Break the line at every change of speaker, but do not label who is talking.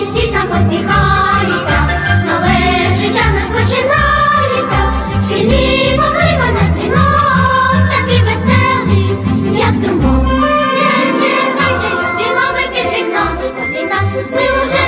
і всі там посміхаються, нове життя в нас починається, шкільні покликане дзвінок, такий веселий, як струмок. Не чекайте, любі мами, під вікном, шкоди нас, ми вже